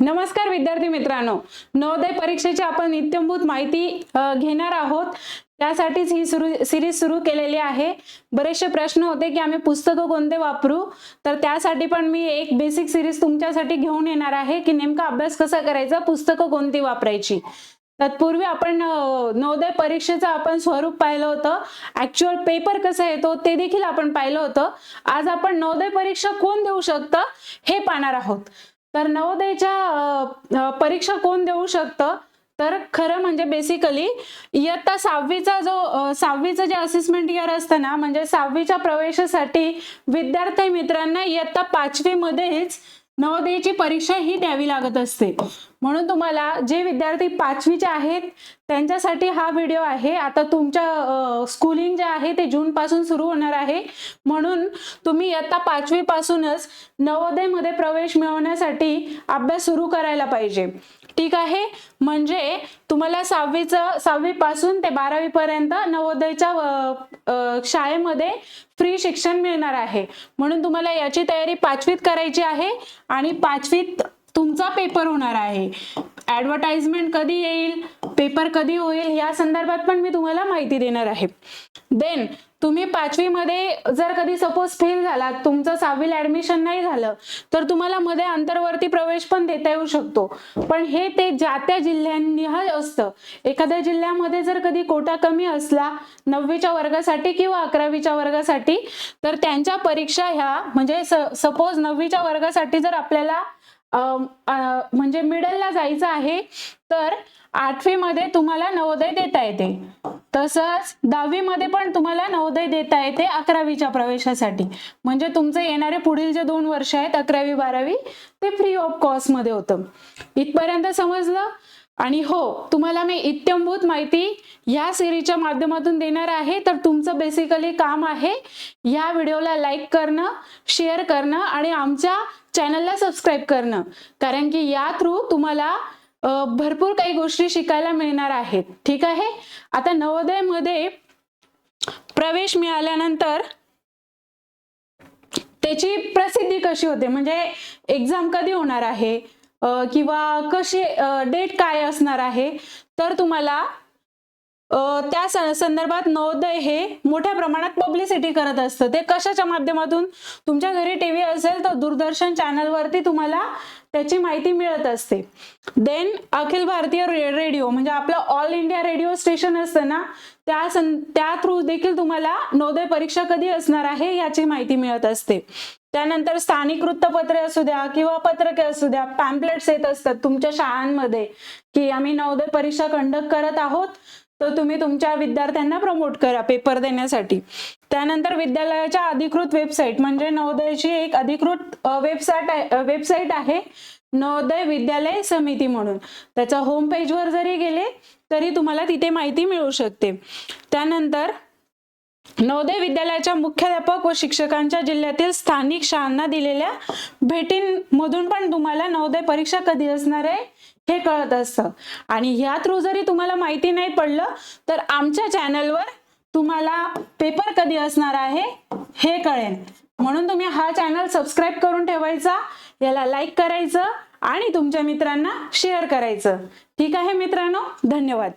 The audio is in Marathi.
नमस्कार विद्यार्थी मित्रांनो. नवोदय परीक्षेची आपण नित्यंभूत माहिती घेणार आहोत. त्यासाठीच ही सुरू सिरीज सुरू केलेली आहे. बरेचसे प्रश्न होते की आम्ही पुस्तकं कोणते वापरू? तर त्यासाठी पण मी एक बेसिक सिरीज तुमच्यासाठी घेऊन येणार आहे की नेमका अभ्यास कसा करायचा पुस्तकं कोणती वापरायची? तत्पूर्वी आपण नवोदय परीक्षेचं आपण स्वरूप पाहिलं होतं. ऍक्च्युअल पेपर कसा येतो ते देखील आपण पाहिलं होतं. आज आपण नवोदय परीक्षा कोण देऊ शकतं हे पाहणार आहोत. तर नवोदयच्या परीक्षा कोण देऊ शकतं? तर खरं म्हणजे बेसिकली इयत्ता सहावीचा जो सहावीचं जे असेसमेंट इयर असतं ना म्हणजे सहावीच्या प्रवेशासाठी विद्यार्थी मित्रांना इयत्ता पाचवीमध्येच नवोदयची परीक्षा ही द्यावी लागत असते. म्हणून तुम्हाला जे विद्यार्थी पाचवीचे आहेत त्यांच्यासाठी हा व्हिडिओ आहे. आता तुमच्या स्कूलिंग जे आहे ते जूनपासून सुरू होणार आहे. म्हणून तुम्ही इयत्ता पाचवीपासूनच नवोदयमध्ये प्रवेश मिळवण्यासाठी अभ्यास सुरू करायला पाहिजे. ठीक आहे? म्हणजे तुम्हाला सहावीचं सहावीपासून ते बारावीपर्यंत नवोदयच्या शाळेमध्ये फ्री शिक्षण मिळणार आहे. म्हणून तुम्हाला याची तयारी पाचवीत करायची आहे आणि पाचवीत तुमचा पेपर होणार आहे. ऍडव्हर्टाइजमेंट कधी येईल? पेपर कधी होईल? या संदर्भात पण मी तुम्हाला माहिती देणार आहे. देन तुम्ही पाचवीमध्ये जर कधी सपोज फेल झालात तुमचं सहावीला ऍडमिशन नाही झालं तर तुम्हाला मध्ये आंतरवर्ती प्रवेश पण देता येऊ शकतो. पण हे ते ज्या त्या जिल्ह्यांनिहाय असतं. एखाद्या जिल्ह्यामध्ये जर कधी कोटा कमी असला नववीच्या वर्गासाठी किंवा अकरावीच्या वर्गासाठी तर त्यांच्या परीक्षा ह्या म्हणजे सपोज नववीच्या वर्गासाठी जर आपल्याला म्हणजे मिडलला जायचं आहे तर आठवीमध्ये तुम्हाला नवोदय देता येते. तसंच दहावीमध्ये पण तुम्हाला नवोदय देता येते अकरावीच्या प्रवेशासाठी. म्हणजे तुमचे येणारे पुढील जे दोन वर्ष आहेत अकरावी बारावी ते फ्री ऑफ कॉस्टमध्ये होतं. इथपर्यंत समजलं? आणि हो तुम्हाला मी इत्यंभूत माहिती या सिरीजच्या माध्यमातून देणार आहे. तर तुमचं बेसिकली काम आहे या व्हिडिओला लाईक करणं शेअर करणं आणि आमच्या चॅनलला सबस्क्राईब करणं. कारण की या थ्रू तुम्हाला भरपूर काही गोष्टी शिकायला मिळणार आहेत. ठीक आहे? आता नवोदयमध्ये प्रवेश मिळाल्यानंतर त्याची प्रसिद्धी कशी होते? म्हणजे एक्झाम कधी होणार आहे? किंवा कशी डेट काय असणार आहे तर तुम्हाला त्या संदर्भात नवोदय हे मोठ्या प्रमाणात पब्लिसिटी करत असतं. ते कशाच्या माध्यमातून? तुमच्या घरी टीव्ही असेल तर दूरदर्शन चॅनलवरती तुम्हाला त्याची माहिती मिळत असते. देन अखिल भारतीय रेडिओ म्हणजे आपलं ऑल इंडिया रेडिओ स्टेशन असतं ना त्या सं त्या थ्रू देखील तुम्हाला नवोदय परीक्षा कधी असणार आहे याची माहिती मिळत असते. त्यानंतर स्थानिक वृत्तपत्रे असू द्या किंवा पत्रके असू द्या पॅम्पलेट्स येत असतात तुमच्या शाळांमध्ये की आम्ही नवोदय परीक्षा कंडक्ट करत आहोत तर तुम्ही तुमच्या विद्यार्थ्यांना प्रमोट करा पेपर देण्यासाठी. त्यानंतर विद्यालयाच्या अधिकृत वेबसाईट म्हणजे नवोदयची एक अधिकृत वेबसाईट आहे वेबसाईट आहे नवोदय विद्यालय समिती म्हणून. त्याच्या होम पेजवर जरी गेले तरी तुम्हाला तिथे माहिती मिळू शकते. त्यानंतर नवोदय विद्यालयाच्या मुख्याध्यापक व शिक्षकांच्या जिल्ह्यातील स्थानिक शाळांना दिलेल्या भेटींमधून पण तुम्हाला नवोदय परीक्षा कधी असणार आहे हे कळत असतं. आणि ह्या थ्रू जरी तुम्हाला माहिती नाही पडलं तर आमच्या चॅनलवर तुम्हाला पेपर कधी असणार आहे हे कळेल. म्हणून तुम्ही हा चॅनल सबस्क्राईब करून ठेवायचा याला लाईक करायचं आणि तुमच्या मित्रांना शेअर करायचं. ठीक आहे मित्रांनो? धन्यवाद.